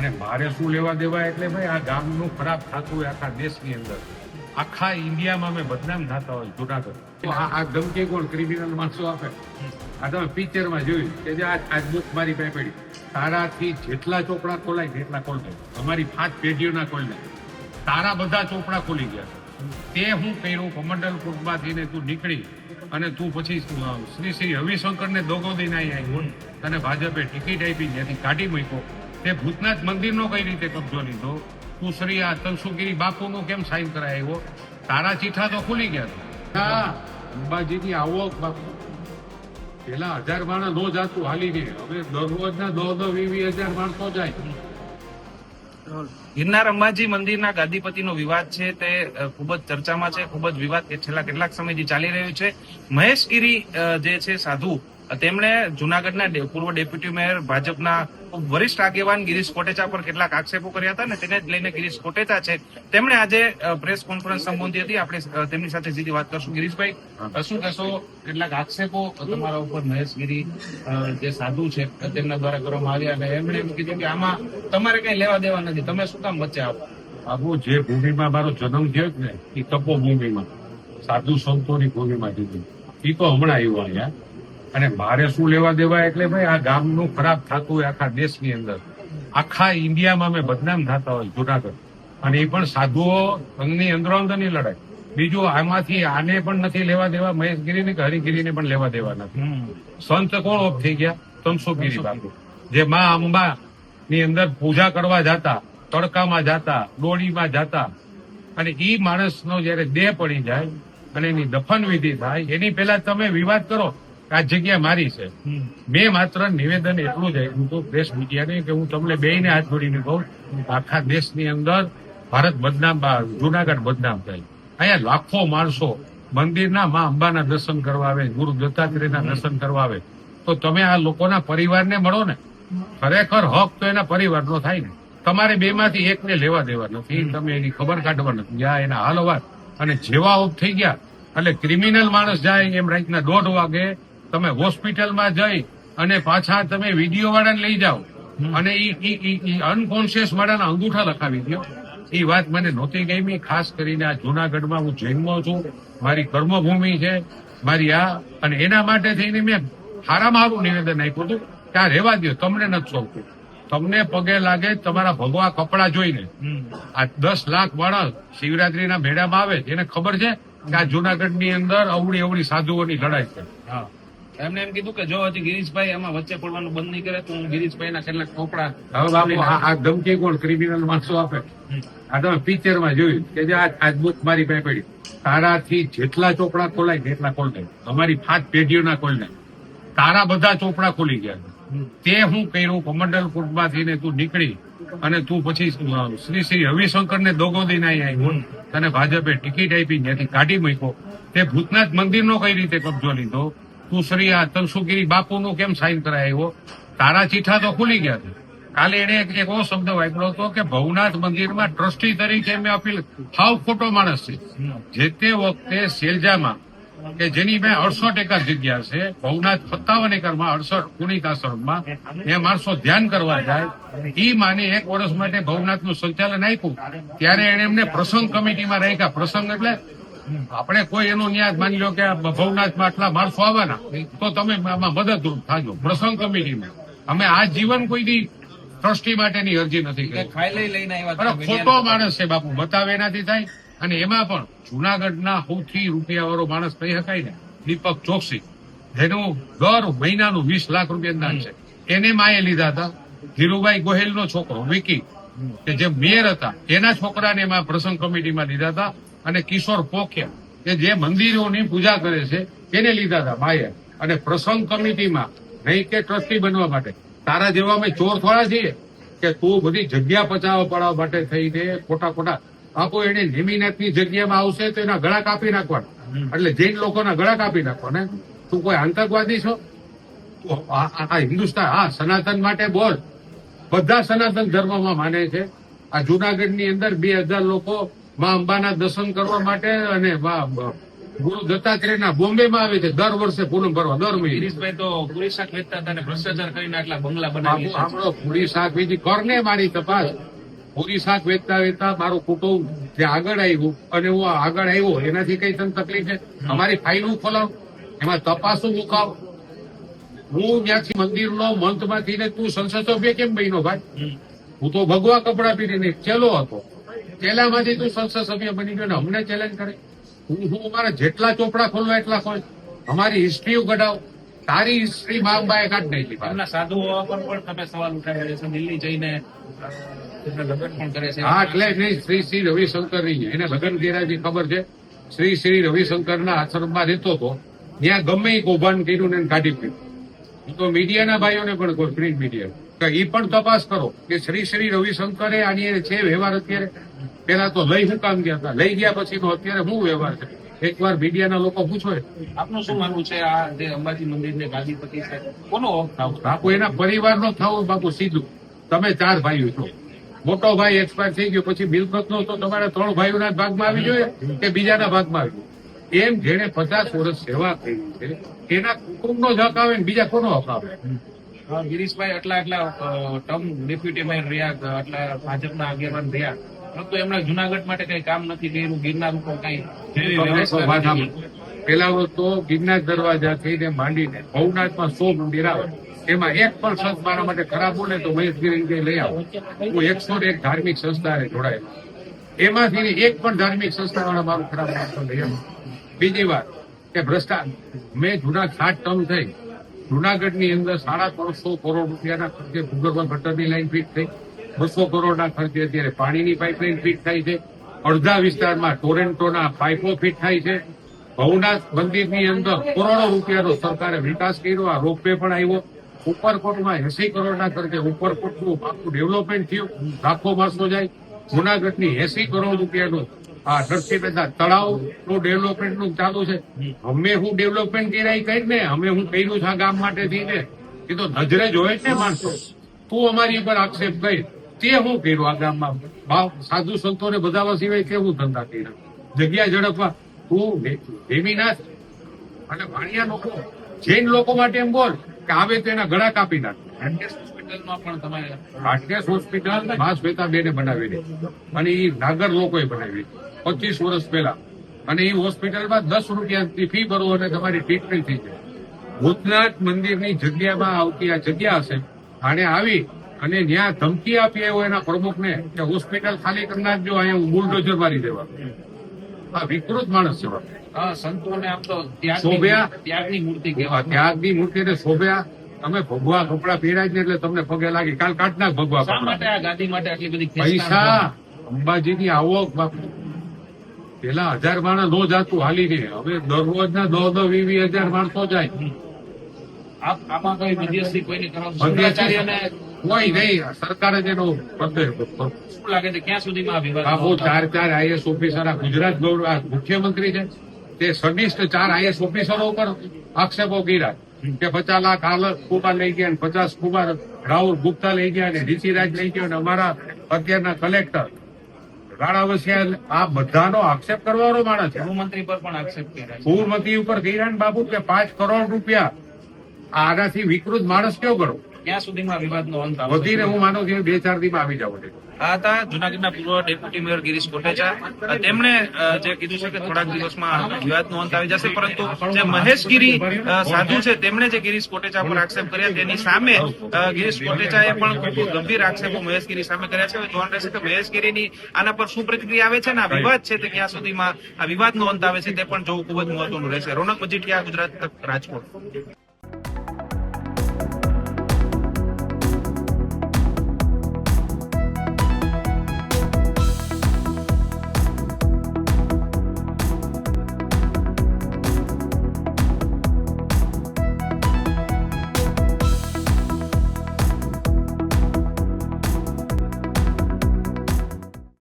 અને મારે શું લેવા દેવા એટલે ભાઈ, આ ગામનું ખરાબ થતું હોય આખા દેશની અંદર. આખા ઇન્ડિયામાં અમે બદનામ થતા હોય જુનાગઢ. આ ધમકી કોણ ક્રિમિનલ માણસો આપે. આ તમે પિક્ચરમાં જોયું કે જે આજ મારી પાસે પડી. તારાથી જેટલા ચોપડા ખોલાય એટલા ખોલ અમારી પાંચ પેઢીઓના ખોલ તારા બધા ચોપડા ખોલી ગયા. તે હું કર્યું કમંડલ કુટમાંથી ને તું નીકળી અને તું પછી શ્રી શ્રી રવિશંકરને દોગો દઈને આવી તને ભાજપે ટિકિટ આપી ત્યાંથી કાઢી મૂક્યો. તે ભૂતનાથ મંદિરનો કઈ રીતે કબજો લીધો? તું શ્રી આ તનસુગીરી બાપુનો કેમ સાઈન કરાયો તારા ચીઠા તો ખુલી ગયા હા અંબાજીની આવો બાપુ. પેલા હજાર માણસ નો જાતું હાલી ગઈ હવે દરરોજના દો દો વી વી હજાર માણસો જાય. ગિરનાર અંબાજી મંદિરના ગાદીપતિનો વિવાદ છે તે ખૂબ જ ચર્ચામાં છે ખૂબ જ વિવાદ કે છેલ્લા કેટલાક સમયથી ચાલી રહ્યું છે. મહેશગીરી જે છે સાધુ તેમણે જુનાગઢના પૂર્વ ડેપ્યુટી મેયર, ભાજપના વરિષ્ઠ આગેવાન ગિરીશ કોટેચા પર કેટલાક આક્ષેપો કર્યા હતા ને તેને જ લઈને ગિરીશ કોટેચા છે. તેમણે આજે પ્રેસ કોન્ફરન્સ સંબોધી હતી. આપણે તેમની સાથે સીધી વાત કરશું. ગિરીશભાઈ શું કહેશો? કેટલાક આક્ષેપો તમારા ઉપર મહેશ ગિરી જે સાધુ છે તેમના દ્વારા કરવામાં આવ્યા અને એમણે એમ કીધું કે આમાં તમારે કઈ લેવા દેવા નથી. તમે શું કામ વચ્ચે આવો? બાબુ જે ભૂમિમાં મારો જન્મ થયો ને એ તપો ભૂમિમાં સાધુ સંતોની ભૂમિમાં જીધી એ તો હમણાં આવ્યું અહીંયા. અને મારે શું લેવા દેવા એટલે ભાઈ આ ગામનું ખરાબ થતું હોય આખા દેશની અંદર. આખા ઇન્ડિયામાં અમે બદનામ થતા હોય જુનાગઢ. અને એ પણ સાધુઓ અંગની અંદરો અંદરની લડાઈ. બીજું આમાંથી આને પણ નથી લેવા દેવા મહેશગીરીને કે હરિગીરીને પણ લેવા દેવા નથી. સંત કોણ ઓફ થઈ ગયા? તનસુગીરી બાપુ. જે મા અંબા ની અંદર પૂજા કરવા જતા તડકામાં જતા ડોળીમાં જતા. અને ઈ માણસનો જયારે દેહ પડી જાય અને એની દફન વિધિ થાય એની પહેલા તમે વિવાદ કરો. આ જગ્યા મારી છે. મેં માત્ર નિવેદન એટલું જ આપ્યું હતું પ્રેસ મીડિયાને કે હું તમને બેયને હાથ જોડીને કહું આખા દેશની અંદર ભારત બદનામ જુનાગઢ બદનામ થાય. અહીંયા લાખો માણસો મંદિરના માં અંબાના દર્શન કરવા આવે ગુરુ દત્તાત્રેયના દર્શન કરવા આવે. તો તમે આ લોકોના પરિવારને મળો ને. ખરેખર હક તો એના પરિવારનો થાય ને. તમારે બે માંથી એકને લેવા દેવા નથી. તમે એની ખબર કાઢવા નથી. જ્યાં એના હાલ અવાર અને જેવા ઓફ થઈ ગયા એટલે ક્રિમિનલ માણસ જાય એમ રાતના દોઢ વાગે તમે હોસ્પિટલમાં જઈ અને પાછા તમે વીડિયો વાળાને લઈ જાઓ. અને ઈ અનકોન્શિયસ વાળાના અંગૂઠા લખાવી દો એ વાત મને નહોતી ગમી ખાસ કરીને આ જુનાગઢમાં હું જન્મો છું. મારી કર્મભૂમિ છે મારી આ અને એના માટે થઈને મેં હારામાં હારું નિવેદન આપ્યું હતું કે આ રહેવા દો તમને નથી સોંપવું તમને પગે લાગે તમારા ભગવા કપડા જોઈને. આ દસ લાખ માણસ શિવરાત્રીના મેળામાં આવે એને ખબર છે કે આ જુનાગઢની અંદર અવળી અવળી સાધુઓની લડાઈ છે. હા. એમને એમ કીધું કે જો હજી ગિરીશભાઈ એમાં વચ્ચે પડવાનું બંધ નહીં કરે તો હું ગિરીશભાઈના કેટલાક ચોપડા હવે બાબુ આ ધમકી કોણ? ક્રિમિનલ માણસો આપે. આ તમે પિક્ચરમાં જોયું કે જે આજ મારી પાસે પડી. તારાથી જેટલા ચોપડા ખોલાય ને એટલા ખોલ અમારી પાંચ પેઢીઓના ખોલ તારા બધા ચોપડા ખોલી ગયા તે હું કર્યું કમંડલ કુટમાંથી ને તું નીકળી અને તું પછી શ્રી શ્રી રવિશંકરને દોગો દઈને આવી. તને ભાજપે ટિકિટ આપી ત્યાંથી કાઢી મૂક્યો. તે ભૂતનાથ મંદિર નો કઈ રીતે કબજો લીધો? તું શ્રી આ તલસુગીરી બાપુનું કેમ સાઈન કરાયો તારા ચીઠા તો ખુલી ગયા છે. કાલે એને એક એવો શબ્દ વાપર્યો હતો કે ભવનાથ મંદિરમાં ટ્રસ્ટી તરીકે મેં અપીલ હાવ ખોટો માણસ છે. જે તે વખતે સેલજામાં, કે જેની મેં અડસઠ એકર જગ્યા છે, ભવનાથ સત્તાવન એકરમાં, અડસઠ પુનિત આશ્રમમાં એ માણસો ધ્યાન કરવા જાય, ઈ માને એક વર્ષ માટે ભવનાથનું સંચાલન આપ્યું. ત્યારે એને એમને પ્રસંગ કમિટીમાં રાખ્યા. પ્રસંગ એટલે આપણે કોઈ એનો ન્યાય માની લો કે ભવનાથમાં આટલા માણસો આવવાના તો તમે આમાં મદદરૂપ થાજો પ્રસંગ કમિટીમાં. અમે આ જીવન કોઈ દી ટ્રસ્ટી માટેની અરજી નથી કરી. ખોટો માણસ છે બાપુ બતાવે એનાથી થાય. અને એમાં પણ જુનાગઢના સૌથી રૂપિયા વાળો માણસ કહી શકાય ને દીપક ચોકસી. જેનું દર મહિનાનું વીસ લાખ રૂપિયા દાન છે. એને માએ લીધા હતા. ધીરુભાઈ ગોહિલનો છોકરો વિકી કે જે મેયર હતા એના છોકરાને એમાં પ્રસંગ કમિટીમાં લીધા હતા. અને કિશોર પોખ્યા કે જે મંદિરોની પૂજા કરે છે એને લીધા હતા માએ અને પ્રસંગ કમિટીમાં નહીં કે ટ્રસ્ટી બનવા માટે. તારા જેવા અમે ચોર થોડા છીએ કે તું બધી જગ્યા પચાવવા પડાવવા માટે થઈને ખોટા ખોટા. આપો એને નિમિનાથની જગ્યામાં આવશે તો એના ગળા કાપી નાખવાના. એટલે જૈન લોકોના ગળા કાપી નાખવાના. તું કોઈ આતંકવાદી છો? આ હિન્દુસ્તાન હા સનાતન માટે બોલ. બધા સનાતન ધર્મમાં માને છે. આ જુનાગઢની અંદર બે હજાર લોકો મા અંબાના દર્શન કરવા માટે અને મા- ગુરુ દત્તાત્રેયના બોમ્બેમાં આવે છે દર વર્ષે પૂનમ ભરવા દર મહિને. ગિરીશભાઈ તો પૂરી શાક વેચતા હતા ભ્રષ્ટાચાર કરીને આટલા બંગલા બનાવી આપણો પૂરી શાક વેચી કરને મારી તપાસ. પૂરી શાક વેચતા વેચતા મારું કુટુંબ જે આગળ આવ્યું અને હું આગળ આવ્યો. એનાથી કઈ તને તકલીફ છે? અમારી ફાઇલું ખોલાવ? એમાં તપાસો મુકાવ હું ત્યાંથી મંદિરનો મંતમાંથી ને તું સંસદ સભ્ય કેમ બન્યો ભાઈ? હું તો ભગવા કપડા પહેરીને ચેલો હતો. ચેલામાંથી તું સંસદ સભ્ય બની ગયો ને અમને ચેલેન્જ કરે. હું હું અમારા જેટલા ચોપડા ખોલવા એટલા ખોલ. અમારી હિસ્ટ્રી કઢાવ તારી હિસ્ટ્રી માં બાએ કાઢ નહીં લીધી સાધુ હોવા પર પણ તમે સવાલ ઉઠાવ્યા છે. દિલ્હી જઈને લગ્ન પણ કરે છે. હા એટલે નહીં. શ્રી શ્રી રવિશંકરની એને લગ્ન ગેરાજી ખબર છે? શ્રી શ્રી રવિશંકર ના આશ્રમમાં રહેતો હતો. ત્યાં ગમે એ કૌભાંડ કર્યું ને કાઢી પીધું હું તો મીડિયાના ભાઈઓને પણ કહું પ્રિન્ટ મીડિયા એ પણ તપાસ કરો કે શ્રી શ્રી રવિશંકરે આની છે વ્યવહાર અત્યારે? પેલા તો લઈ શું કામ ગયા હતા. લઈ ગયા પછી અત્યારે શું વ્યવહાર છે? એકવાર મીડિયાના લોકો પૂછો આપનું શું માનવું છે આ જે અંબાજી મંદિરને ગાદીપતિ છે? કોનો બાપુ એના પરિવારનો થવો બાપુ સીધું. તમે ચાર ભાઈઓ છો. મોટો ભાઈ એક્સપાયર થઈ ગયો પછી મિલકત નો તો તમારે ત્રણ ભાઈઓના ભાગમાં આવી જોઈએ કે બીજાના ભાગમાં આવી એમ જેને પચાસ વર્ષ સેવા કરી છે એના કુટુંબનો જ હક આવે ને બીજા કોનો હક આવે? ગિરીશભાઈ આટલા આટલા ટર્મ ડેપ્યુટી મેયર રહ્યા આટલા ભાજપના આગેવાન રહ્યા. પરંતુ એમણે જુનાગઢ માટે કઈ કામ નથી કર્યું ગિરનાર ઉપર કઈ. પેલા તો ગિરનાર દરવાજા થઈને માંડીને ભવનાથમાં સો મંદિર આવે. એમાં એક પણ સંત મારા માટે ખરાબ બોલે તો મહેશગીરી લઈ આવો. હું એકસો એક ધાર્મિક સંસ્થાને જોડાયેલો એમાંથી એક પણ ધાર્મિક સંસ્થા વાળા મારું ખરાબ લઈ આવો બીજી વાત કે ભ્રષ્ટાચાર. મેં જૂના સાત ટર્મ થઈ. જુનાગઢની અંદર સાડા ત્રણસો કરોડ રૂપિયાના ખર્ચે ભૂગર્ભ ગટરની લાઈન ફિટ થઈ. બસો કરોડના ખર્ચે અત્યારે પાણીની પાઇપલાઇન ફિટ થાય છે. અડધા વિસ્તારમાં ટોરેન્ટોના પાઇપો ફિટ થાય છે. ભવનાથ મંદિરની અંદર કરોડો રૂપિયાનો સરકારે વિકાસ કર્યો. આ રોપવે પણ આવ્યો. ઉપરકોટમાં એસી કરોડના ખર્ચે ઉપરકોટનું આખું ડેવલપમેન્ટ થયું. લાખો માણસો જાય. જુનાગઢની એસી કરોડ રૂપિયાનું આ નરસિંહ મહેતા તળાવનું ડેવલપમેન્ટનું ચાલુ છે. અમે હું ડેવલપમેન્ટ કર્યા એ કઈ ને અમે હું કર્યું છે આ ગામ માટે થઈને એ તો નજરે જોયે છે માણસો. તું અમારી ઉપર આક્ષેપ કરી. તે હું કર્યું આ ગામમાં? ભાવ સાધુ સંતોને બધાવા સિવાય કેવું ધંધા કર્યા? જગ્યા ઝડપવા. તું દેવીનાથ અને વાણિયા લોકો જૈન લોકો માટે એમ બોલ કે આવે તો એના ગળા કાપી નાખે. હોસ્પિટલમાં પણ તમારે હોસ્પિટલ મા શ્વેતા બેને દે. અને એ નાગર લોકોએ બનાવી પચીસ વર્ષ પહેલા. અને એ હોસ્પિટલમાં દસ રૂપિયાની ફી ભરો અને તમારી ટ્રીટમેન્ટ થઈ જાય. ભૂતનાથ મંદિરની જગ્યામાં આવતી આ જગ્યા હશે. આને આવી અને જ્યાં ધમકી આપી એવો એના પ્રમુખને કે હોસ્પિટલ ખાલી કરી નાખજો અહીંયા હું બુલડોઝર મારી દેવા. આ વિકૃત માણસ છે. સંતોને આમ તો ત્યાગની શોભ્યા. ત્યાગની મૂર્તિ આ કહેવાય. ત્યાગની મૂર્તિને શોભ્યા? તમે ભગવા કપડા પહેર્યા જ ને એટલે તમને પગે લાગી. કાલ કાઢ નાખ ભગવા માટે આ ગાદી માટે આટલી બધી પૈસા? અંબાજીની આવક બાપુ પેલા હજાર માણસ નો જાતું હાલી ને હવે દરરોજના દો દો વી વી હજાર માણસો જાય. આમાં કઈ કોઈની નહીં. સરકારે જેનો શું લાગે છે ક્યાં સુધીમાં આ ચાર ચાર આઈએસ ઓફિસર આ ગુજરાત મુખ્યમંત્રી છે. તે સનિષ્ઠ ચાર આઈએસ ઓફિસરો ઉપર આક્ષેપો કર્યા. કે પચાસ લાખ હાલ કુમાર લઈ ગયા અને પચાસ કુમાર રાહુલ ગુપ્તા લઈ ગયા અને ડીસી રાજ લઈ ગયો અને અમારા અત્યારના કલેક્ટર. રાણાવસિયા આ બધાનો આક્ષેપ કરવાનો માણસ છે. ગૃહમંત્રી પર પણ આક્ષેપ કર્યા છે. ઉપર કર્યા ને બાબુ કે પાંચ કરોડ રૂપિયા આનાથી વિકૃત માણસ કયો કરો? ક્યાં સુધીમાં વિવાદનો અંત આવશે. વધીને હું માનું છું બે ચાર દીમાં આવી જાવ આ હતા જુનાગઢના પૂર્વ ડેપ્યુટી મેયર ગિરીશ કોટેચા. તેમણે જે કીધું છે કે થોડાક દિવસમાં વિવાદનો અંત આવી જશે પરંતુ જે મહેશગીરી અ, સાધુ છે તેમણે જે ગિરીશ કોટેચા પર આક્ષેપ કર્યા તેની સામે ગિરીશ કોટેચાએ પણ ખૂબ ગંભીર આક્ષેપો મહેશગીરી સામે કર્યા છે. હવે જોવાનું રહેશે કે મહેશગીરીની આના પર શું પ્રતિક્રિયા આવે છે ને આ વિવાદ છે તે ક્યાં સુધીમાં આ વિવાદનો અંત આવે છે તે પણ જોવું ખૂબ જ મહત્વનું રહેશે. રોનક મજીઠિયા ગુજરાત રાજકોટ.